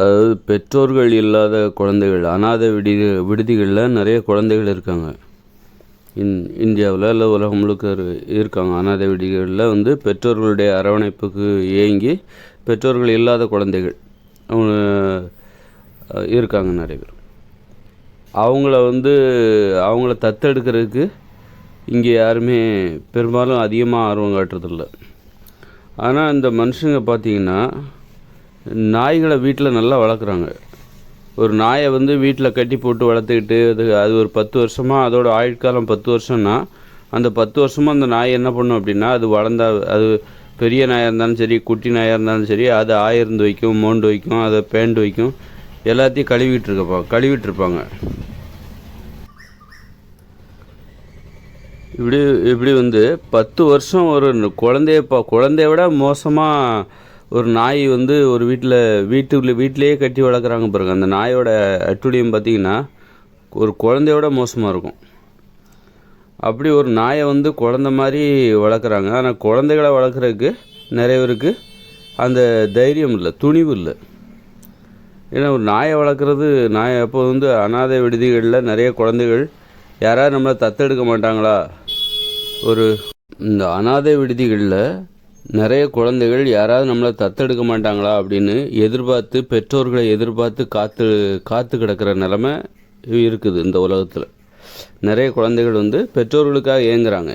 அதாவது பெற்றோர்கள் இல்லாத குழந்தைகள் அனாதை விடி விடுதிகளில் நிறைய குழந்தைகள் இருக்காங்க. இன் இந்தியாவில் இல்லை உலகம் முழுக்க இருக்காங்க. அனாதை விடுதிகளில் வந்து பெற்றோர்களுடைய அரவணைப்புக்கு ஏங்கி பெற்றோர்கள் இல்லாத குழந்தைகள் அவங்க இருக்காங்க நிறைய பேர். அவங்கள வந்து அவங்கள தத்தெடுக்கிறதுக்கு இங்கே யாருமே பெரும்பாலும் அதிகமாக ஆர்வம் காட்டுறதில்ல. ஆனால் இந்த மனுஷங்க பார்த்தீங்கன்னா நாய்களை வீட்டில் நல்லா வளர்க்குறாங்க. ஒரு நாயை வந்து வீட்டில் கட்டி போட்டு வளர்த்துக்கிட்டு அது அது ஒரு பத்து வருஷமாக அதோட ஆயுட்காலம் பத்து வருஷம்னா அந்த பத்து வருஷமாக அந்த நாய் என்ன பண்ணும் அப்படின்னா அது வளர்ந்தா அது பெரிய நாயாக இருந்தாலும் சரி குட்டி நாயாக இருந்தாலும் சரி அது ஆயிருந்து வைக்கும் மோண்டு வைக்கும் அதை பேண்டு வைக்கும் எல்லாத்தையும் கழுவிட்டு இருக்கப்பா கழுவிட்டுருப்பாங்க. இப்படி இப்படி வந்து பத்து வருஷம் ஒரு குழந்தைய ப குழந்தைய விட மோசமாக ஒரு நாய் வந்து ஒரு வீட்டில் வீட்டுக்குள்ள வீட்டிலேயே கட்டி வளர்க்குறாங்க பாருங்க. அந்த நாயோட அட்டுழியம் பார்த்தீங்கன்னா ஒரு குழந்தையோட மோசமாக இருக்கும். அப்படி ஒரு நாயை வந்து குழந்த மாதிரி வளர்க்குறாங்க. ஆனால் குழந்தைகளை வளர்க்குறதுக்கு நிறைய பேருக்கு அந்த தைரியம் இல்லை துணிவு இல்லை. ஏன்னா ஒரு நாயை வளர்க்குறது நாயை அப்போ வந்து அனாதை விடுதிகளில் நிறைய குழந்தைகள் யாராவது நம்மளை தத்தெடுக்க மாட்டாங்களா? ஒரு இந்த அனாதை விடுதிகளில் நிறைய குழந்தைகள் யாராவது நம்மளை தத்தெடுக்க மாட்டாங்களா அப்படின்னு எதிர்பார்த்து பெற்றோர்களை எதிர்பார்த்து காத்து காத்து கிடக்கிற நிலமை இருக்குது இந்த உலகத்தில். நிறைய குழந்தைகள் வந்து பெற்றோர்களுக்காக ஏங்குறாங்க.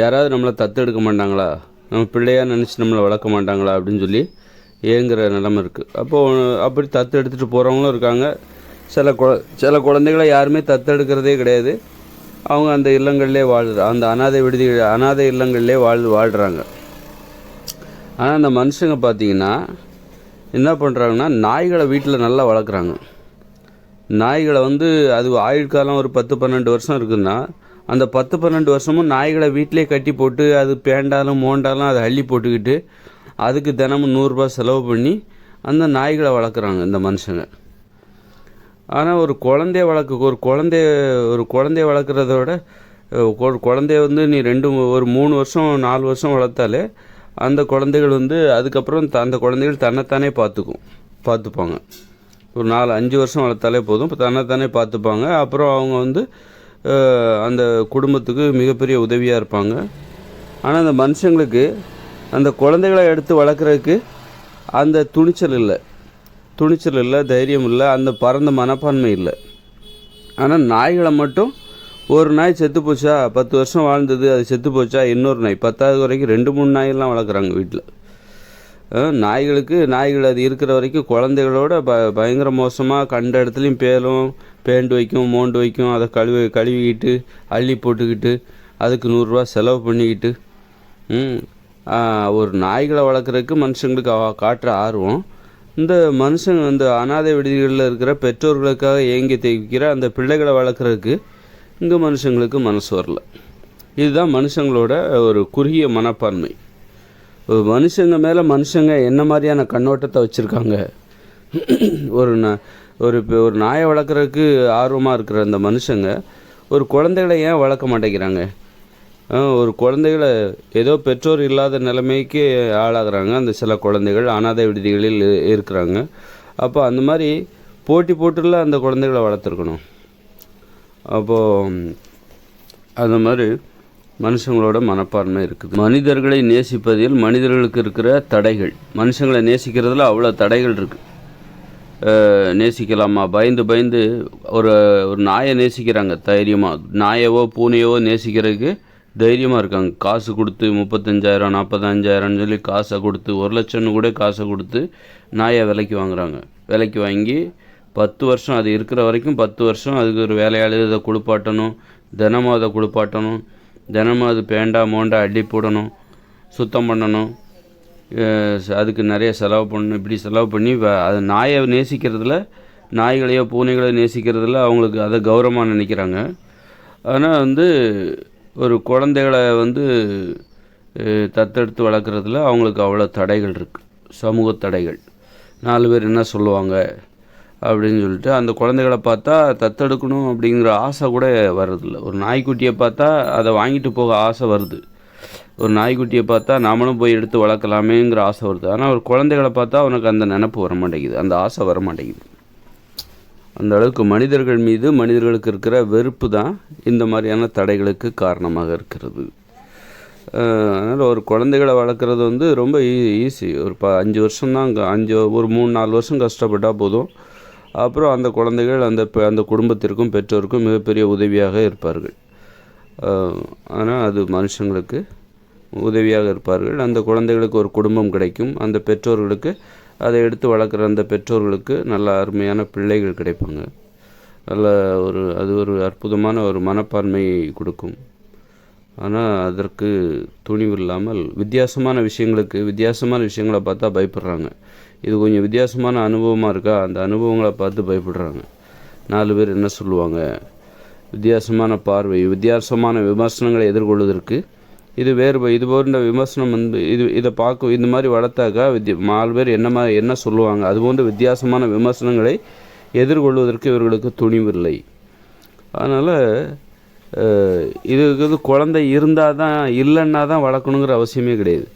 யாராவது நம்மளை தத்தெடுக்க மாட்டாங்களா? நம்ம பிள்ளையாக நினச்சி நம்மளை வளர்க்க மாட்டாங்களா அப்படின்னு சொல்லி ஏங்குற நிலமை இருக்குது அப்போது அப்படி தத்து எடுத்துகிட்டு போகிறவங்களும் இருக்காங்க. சில குழ சில குழந்தைகளை யாருமே தத்தெடுக்கிறதே கிடையாது. அவங்க அந்த இல்லங்கள்லேயே வாழ்கிற அந்த அனாதை விடுதி அனாதை இல்லங்கள்லேயே வாழ் வாழ்கிறாங்க ஆனால் அந்த மனுஷங்க பார்த்தீங்கன்னா என்ன பண்ணுறாங்கன்னா நாய்களை வீட்டில் நல்லா வளர்க்குறாங்க. நாய்களை வந்து அது ஆயுட்காலம் ஒரு பத்து பன்னெண்டு வருஷம் இருக்குதுன்னா அந்த பத்து பன்னெண்டு வருஷமும் நாய்களை வீட்டிலே கட்டி போட்டு அது பேண்டாலும் மோண்டாலும் அதை அள்ளி போட்டுக்கிட்டு அதுக்கு தினமும் நூறுரூபா செலவு பண்ணி அந்த நாய்களை வளர்க்குறாங்க இந்த மனுஷங்க. ஆனால் ஒரு குழந்தைய வளர்க்க ஒரு குழந்தைய ஒரு குழந்தைய வளர்க்குறத விட ஒரு குழந்தைய வந்து நீ ரெண்டு ஒரு மூணு வருஷம் நாலு வருஷம் வளர்த்தாலே அந்த குழந்தைகள் வந்து அதுக்கப்புறம் த- அந்த குழந்தைகள் தன்னைத்தானே பார்த்துக்கும் பார்த்துப்பாங்க. ஒரு நாலு அஞ்சு வருஷம் வளர்த்தாலே போதும் இப்போ தன்னைத்தானே பார்த்துப்பாங்க. அப்புறம் அவங்க வந்து அந்த குடும்பத்துக்கு மிகப்பெரிய உதவியாக இருப்பாங்க. ஆனால் அந்த மனுஷங்களுக்கு அந்த குழந்தைகளை எடுத்து வளர்க்குறதுக்கு அந்த துணிச்சல் இல்லை. துணிச்சல் இல்லை தைரியம் இல்லை அந்த பரந்த மனப்பான்மை இல்லை. ஆனால் நாய்களை மட்டும் ஒரு நாய் செத்து போச்சா? பத்து வருஷம் வாழ்ந்தது அது செத்து போச்சா? இன்னொரு நாய். பத்தாவது வரைக்கும் ரெண்டு மூணு நாயெல்லாம் வளர்க்குறாங்க வீட்டில் நாய்களுக்கு நாய்கள் அது இருக்கிற வரைக்கும் குழந்தைகளோட ப பயங்கர மோசமாக கண்ட இடத்துலையும் பேலும் பேண்டு வைக்கும் மோண்டு வைக்கும் அதை கழுவி கழுவிக்கிட்டு அள்ளி போட்டுக்கிட்டு அதுக்கு நூறுரூவா செலவு பண்ணிக்கிட்டு ஒரு நாய்களை வளர்க்குறதுக்கு மனுஷங்களுக்கு காட்டுற ஆர்வம். இந்த மனுஷங்க இந்த அனாதை விடுதிகளில் இருக்கிற பெற்றோர்களுக்காக ஏங்கி தைக்கிற அந்த பிள்ளைகளை வளர்க்குறதுக்கு இந்த மனுஷங்களுக்கு மனசு வரல. இதுதான் மனுஷங்களோட ஒரு குறுகிய மனப்பான்மை. ஒரு மனுஷங்க மேலே மனுஷங்க என்ன மாதிரியான கண்ணோட்டத்தை வச்சுருக்காங்க? ஒரு ந ஒரு இப்போ ஒரு நாயை வளர்க்குறதுக்கு ஆர்வமாக இருக்கிற அந்த மனுஷங்க ஒரு குழந்தைகளை ஏன் வளர்க்க மாட்டேங்கிறாங்க? ஒரு குழந்தைகளை ஏதோ பெற்றோர் இல்லாத நிலைமைக்கு ஆளாகிறாங்க. அந்த சில குழந்தைகள் அனாதை விடுதிகளில் இருக்கிறாங்க. அப்போ அந்த மாதிரி போட்டி போட்டுல அந்த குழந்தைகளை வளர்த்துருக்கணும். அப்போது அது மாதிரி மனுஷங்களோட மனப்பான்மை இருக்குது. மனிதர்களை நேசிப்பதில் மனிதர்களுக்கு இருக்கிற தடைகள். மனுஷங்களை நேசிக்கிறதுல அவ்வளோ தடைகள் இருக்குது நேசிக்கலாமா? பயந்து பயந்து ஒரு ஒரு நாயை நேசிக்கிறாங்க தைரியமாக நாயவோ பூனையவோ நேசிக்கிறதுக்கு தைரியமாக இருக்காங்க. காசு கொடுத்து முப்பத்தஞ்சாயிரம் நாற்பத்தஞ்சாயிரம்னு சொல்லி காசை கொடுத்து ஒரு லட்சம்னு கூட காசை கொடுத்து நாயை விலைக்கு வாங்குறாங்க. விலைக்கு வாங்கி பத்து வருஷம் அது இருக்கிற வரைக்கும் பத்து வருஷம் அதுக்கு ஒரு வேலையாளி இதை குளிப்பாட்டணும் தினமும் அதை குளிப்பாட்டணும் தினமும் அது பேண்டா மோண்டா அள்ளி போடணும் சுத்தம் பண்ணணும். அதுக்கு நிறைய செலவு பண்ணணும். இப்படி செலவு பண்ணி அது நாயை நேசிக்கிறதுல நாய்களையோ பூனைகளையோ நேசிக்கிறதுல அவங்களுக்கு அதை கௌரவமாக நினைக்கிறாங்க. ஆனால் வந்து ஒரு குழந்தைகளை வந்து தத்தெடுத்து வளர்க்குறதுல அவங்களுக்கு அவ்வளோ தடைகள் இருக்குது சமூக தடைகள். நாலு பேர் என்ன சொல்லுவாங்க? அப்படின்னு சொல்லிட்டு அந்த குழந்தைகளை பார்த்தா தத்தெடுக்கணும் அப்படிங்கிற ஆசை கூட வர்றதில்ல. ஒரு நாய்க்குட்டியை பார்த்தா அதை வாங்கிட்டு போக ஆசை வருது. ஒரு நாய்க்குட்டியை பார்த்தா நாமளும் போய் எடுத்து வளர்க்கலாமேங்கிற ஆசை வருது. ஆனால் ஒரு குழந்தைகளை பார்த்தா அவனுக்கு அந்த நினப்பு வர மாட்டேங்குது அந்த ஆசை வர மாட்டேங்குது அந்த அளவுக்கு மனிதர்கள் மீது மனிதர்களுக்கு இருக்கிற வெறுப்பு தான் இந்த மாதிரியான தடைகளுக்கு காரணமாக இருக்கிறது. அதனால் ஒரு குழந்தைகளை வளர்க்குறது வந்து ரொம்ப ஈ ஈஸி. ஒரு ப அஞ்சு வருஷம்தான் அங்கே அஞ்சு ஒரு மூணு நாலு வருஷம் கஷ்டப்பட்டால் போதும். அப்புறம் அந்த குழந்தைகள் அந்த அந்த குடும்பத்திற்கும் பெற்றோருக்கும் மிகப்பெரிய உதவியாக இருப்பார்கள். ஆனால் அது மனுஷங்களுக்கு உதவியாக இருப்பார்கள். அந்த குழந்தைகளுக்கு ஒரு குடும்பம் கிடைக்கும். அந்த பெற்றோர்களுக்கு அதை எடுத்து வளர்க்குற அந்த பெற்றோர்களுக்கு நல்ல அருமையான பிள்ளைகள் கிடைப்பாங்க. நல்ல ஒரு அது ஒரு அற்புதமான ஒரு மனப்பான்மை கொடுக்கும். ஆனால் அதற்கு துணிவு இல்லாமல் வித்தியாசமான விஷயங்களுக்கு வித்தியாசமான விஷயங்களை பார்த்தா பயப்படுறாங்க. இது கொஞ்சம் வித்தியாசமான அனுபவமாக இருக்கா? அந்த அனுபவங்களை பார்த்து பயப்படுறாங்க. நாலு பேர் என்ன சொல்லுவாங்க? வித்தியாசமான பார்வை வித்தியாசமான விமர்சனங்களை எதிர்கொள்வதற்கு. இது வேறு இது போன்ற விமர்சனம் வந்து இது இதை பார்க்க இந்த மாதிரி வளர்த்தாக்கா வித்திய நாலு பேர் என்ன மாதிரி என்ன சொல்லுவாங்க? அது போன்ற வித்தியாசமான விமர்சனங்களை எதிர்கொள்வதற்கு இவர்களுக்கு துணிவில்லை. அதனால் இது குழந்தை இருந்தால் தான் இல்லைன்னா தான் வளர்க்கணுங்கிற அவசியமே கிடையாது.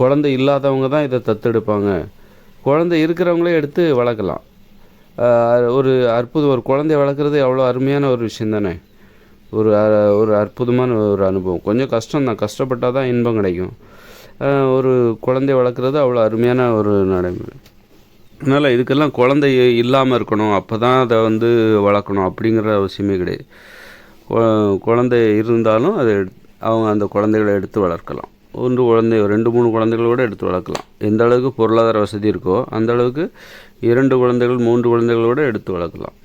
குழந்தை இல்லாதவங்க தான் இதை தத்தெடுப்பாங்க. குழந்தை இருக்கிறவங்களே எடுத்து வளர்க்கலாம். ஒரு அற்புதம் ஒரு குழந்தைய வளர்க்குறது அவ்வளோ அருமையான ஒரு விஷயம் தானே? ஒரு ஒரு அற்புதமான ஒரு அனுபவம். கொஞ்சம் கஷ்டம் தான். கஷ்டப்பட்டால் தான் இன்பம் கிடைக்கும். ஒரு குழந்தைய வளர்க்குறது அவ்வளோ அருமையான ஒரு நடைமுறை. அதனால் இதுக்கெல்லாம் குழந்தை இல்லாமல் இருக்கணும். அப்போ தான் அதை வந்து வளர்க்கணும் அப்படிங்கிற அவசியமே கிடையாது. கொ- குழந்தை இருந்தாலும் அதை எடுத்- அவங்க அந்த குழந்தைகளை எடுத்து வளர்க்கலாம். ஒன்று குழந்தை ரெண்டு மூணு குழந்தைகள் கூட எடுத்து வளர்க்கலாம். எந்த அளவுக்கு பொருளாதார வசதி இருக்கோ அந்த அளவுக்கு இரண்டு குழந்தைகள் மூன்று குழந்தைகள் கூட எடுத்து வளர்க்கலாம்.